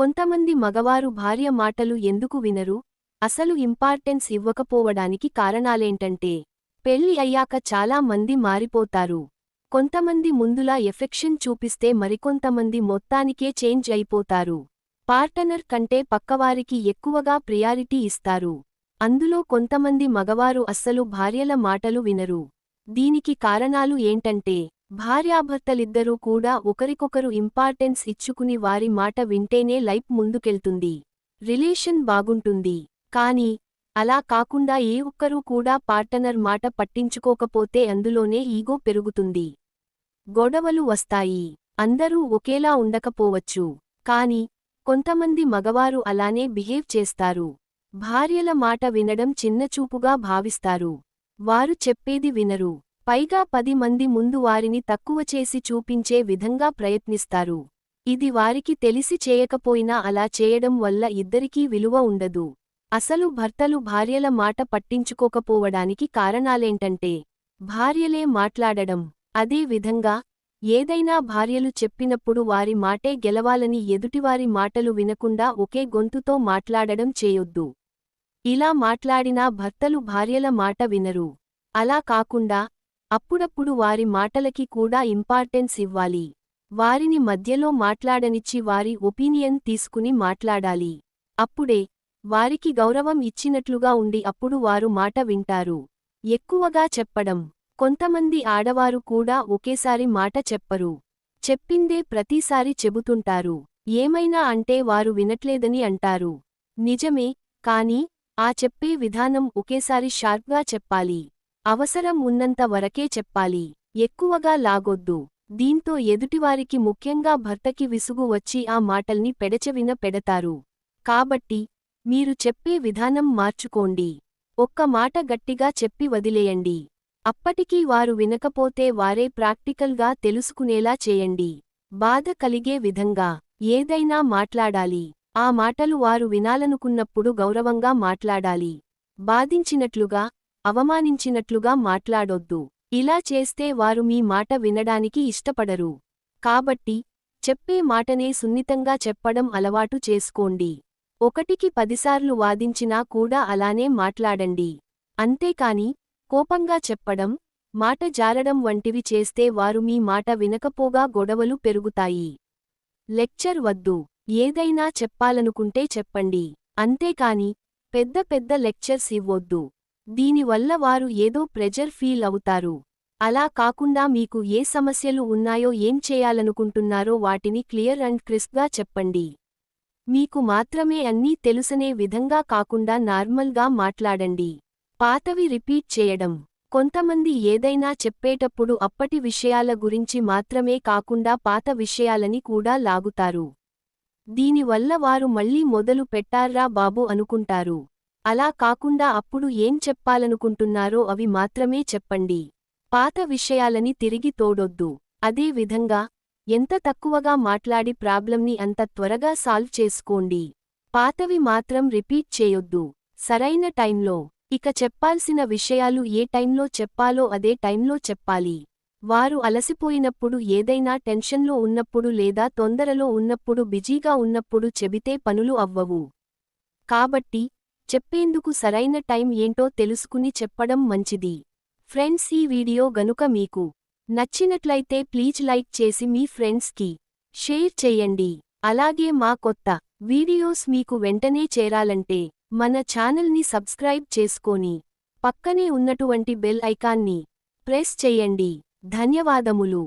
కొంతమంది మగవారు భార్య మాటలు ఎందుకు వినరు? అసలు ఇంపార్టెన్స్ ఇవ్వకపోవడానికి కారణాలేంటంటే పెళ్ళి అయ్యాక చాలా మంది మారిపోతారు. కొంతమంది ముందులా ఎఫెక్షన్ చూపిస్తే మరికొంతమంది మొత్తానికే చేంజ్ అయిపోతారు. పార్టనర్ కంటే పక్కవారికి ఎక్కువగా ప్రియారిటీ ఇస్తారు. అందులో కొంతమంది మగవారు అస్సలు భార్యల మాటలు వినరు. దీనికి కారణాలు ఏంటంటే భార్యాభర్తలిద్దరూ కూడా ఒకరికొకరు ఇంపార్టెన్స్ ఇచ్చుకుని వారి మాట వింటేనే లైఫ్ ముందుకెళ్తుంది. రిలేషన్ బాగుంటుంది. కాని అలా కాకుండా ఏ ఒక్కరూ కూడా పార్టనర్ మాట పట్టించుకోకపోతే అందులోనే ఈగో పెరుగుతుంది. గొడవలు వస్తాయి. అందరూ ఒకేలా ఉండకపోవచ్చు. కాని కొంతమంది మగవారు అలానే బిహేవ్ చేస్తారు. భార్యల మాట వినడం చిన్నచూపుగా భావిస్తారు. వారు చెప్పేది వినరు. పైగా పది మంది ముందు వారిని తక్కువ చేసి చూపించే విధంగా ప్రయత్నిస్తారు. ఇది వారికి తెలిసి చేయకపోయినా అలా చేయడం వల్ల ఇద్దరికీ విలువ ఉండదు. అసలు భర్తలు భార్యల మాట పట్టించుకోకపోవడానికి కారణాలేంటంటే భార్యలే మాట్లాడడం. అదే విధంగా ఏదైనా భార్యలు చెప్పినప్పుడు వారి మాటే గెలవాలని ఎదుటివారి మాటలు వినకుండా ఒకే గొంతుతో మాట్లాడడం చేయొద్దు. ఇలా మాట్లాడినా భర్తలు భార్యల మాట వినరు. అలా కాకుండా అప్పుడప్పుడు వారి మాటలకి కూడా ఇంపార్టెన్స్ ఇవ్వాలి. వారిని మధ్యలో మాట్లాడనిచ్చి వారి ఒపీనియన్ తీసుకుని మాట్లాడాలి. అప్పుడే వారికి గౌరవం ఇచ్చినట్లుగా ఉండి అప్పుడు వారు మాట వింటారు. ఎక్కువగా చెప్పడం. కొంతమంది ఆడవారు కూడా ఒకేసారి మాట చెప్పరు. చెప్పిందే ప్రతిసారి చెబుతుంటారు. ఏమైనా అంటే వారు వినట్లేదని అంటారు. నిజమే కాని ఆ చెప్పే విధానం ఒకేసారి షార్ప్గా చెప్పాలి. అవసరం ఉన్నంత వరకే చెప్పాలి. ఎక్కువగా లాగొద్దు. దీంతో ఎదుటివారికి ముఖ్యంగా భర్తకి విసుగు వచ్చి ఆ మాటల్ని పెడచెవిన పెడతారు. కాబట్టి మీరు చెప్పే విధానం మార్చుకోండి. ఒక్క మాట గట్టిగా చెప్పి వదిలేయండి. అప్పటికీ వారు వినకపోతే వారే ప్రాక్టికల్గా తెలుసుకునేలా చేయండి. బాధ కలిగే విధంగా ఏదైనా మాట్లాడాలి. ఆ మాటలు వారు వినాలనుకున్నప్పుడు గౌరవంగా మాట్లాడాలి. బాధించినట్లుగా అవమానించినట్లుగా మాట్లాడొద్దు. ఇలా చేస్తే వారు మీ మాట వినడానికి ఇష్టపడరు. కాబట్టి చెప్పే మాటనే సున్నితంగా చెప్పడం అలవాటు చేసుకోండి. ఒకటికి పదిసార్లు వాదించినా కూడా అలానే మాట్లాడండి. అంతేకాని కోపంగా చెప్పడం మాట జారడం వంటివి చేస్తే వారు మీ మాట వినకపోగా గొడవలు పెరుగుతాయి. లెక్చర్ వద్దు. ఏదైనా చెప్పాలనుకుంటే చెప్పండి. అంతేకాని పెద్ద పెద్ద లెక్చర్స్ ఇవ్వొద్దు. దీనివల్ల వారు ఏదో ప్రెజర్ ఫీల్ అవుతారు. అలా కాకుండా మీకు ఏ సమస్యలు ఉన్నాయో ఏం చేయాలనుకుంటున్నారో వాటిని క్లియర్ అండ్ క్రిస్ప్గా చెప్పండి. మీకు మాత్రమే అన్నీ తెలుసనే విధంగా కాకుండా నార్మల్గా మాట్లాడండి. పాతవి రిపీట్ చేయడం. కొంతమంది ఏదైనా చెప్పేటప్పుడు అప్పటి విషయాల గురించి మాత్రమే కాకుండా పాత విషయాలని కూడా లాగుతారు. దీనివల్ల వారు మళ్ళీ మొదలు పెట్టార్రా బాబు అనుకుంటారు. అలా కాకుండా అప్పుడు ఏం చెప్పాలనుకుంటున్నారో అవి మాత్రమే చెప్పండి. పాత విషయాలని తిరిగి తోడొద్దు. అదే విధంగా ఎంత తక్కువగా మాట్లాడి ప్రాబ్లంని అంత త్వరగా సాల్వ్ చేసుకోండి. పాతవి మాత్రం రిపీట్ చేయొద్దు. సరైన టైంలో ఇక చెప్పాల్సిన విషయాలు ఏ టైంలో చెప్పాలో అదే టైంలో చెప్పాలి. వారు అలసిపోయినప్పుడు ఏదైనా టెన్షన్లో ఉన్నప్పుడు లేదా తొందరలో ఉన్నప్పుడు బిజీగా ఉన్నప్పుడు చెబితే పనులు అవ్వవు. కాబట్టి చెప్పేందుకు సరైన టైం ఏంటో తెలుసుకుని చెప్పడం మంచిది. ఫ్రెండ్స్ ఈ వీడియో గనుక మీకు నచ్చినట్లయితే ప్లీజ్ లైక్ చేసి మీ ఫ్రెండ్స్కి షేర్ చెయ్యండి అలాగే మా కొత్త వీడియోస్ మీకు వెంటనే చేరాలంటే మన ఛానల్ని సబ్స్క్రైబ్ చేసుకొని పక్కనే ఉన్నటువంటి బెల్ ఐకాన్ని ప్రెస్ చెయ్యండి ధన్యవాదములు.